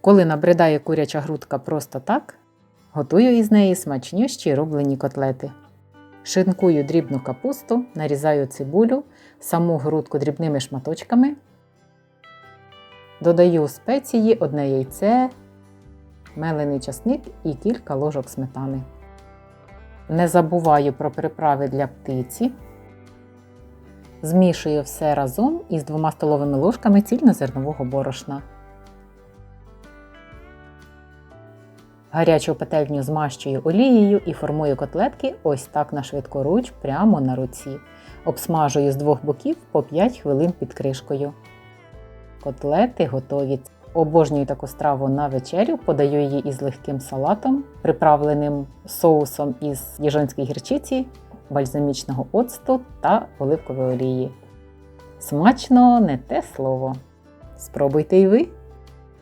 Коли набридає куряча грудка просто так, готую із неї смачнющі рублені котлети. Шинкую дрібну капусту, нарізаю цибулю, саму грудку дрібними шматочками. Додаю спеції, одне яйце, мелений часник і кілька ложок сметани. Не забуваю про приправи для птиці. Змішую все разом із двома столовими ложками цільнозернового борошна. Гарячу петельню змащую олією і формую котлетки ось так на швидкоруч прямо на руці. Обсмажую з двох боків по 5 хвилин під кришкою. Котлети готові. Обожнюю таку страву на вечерю, подаю її із легким салатом, приправленим соусом із діжонської гірчиці, бальзамічного оцту та оливкової олії. Смачно не те слово. Спробуйте і ви!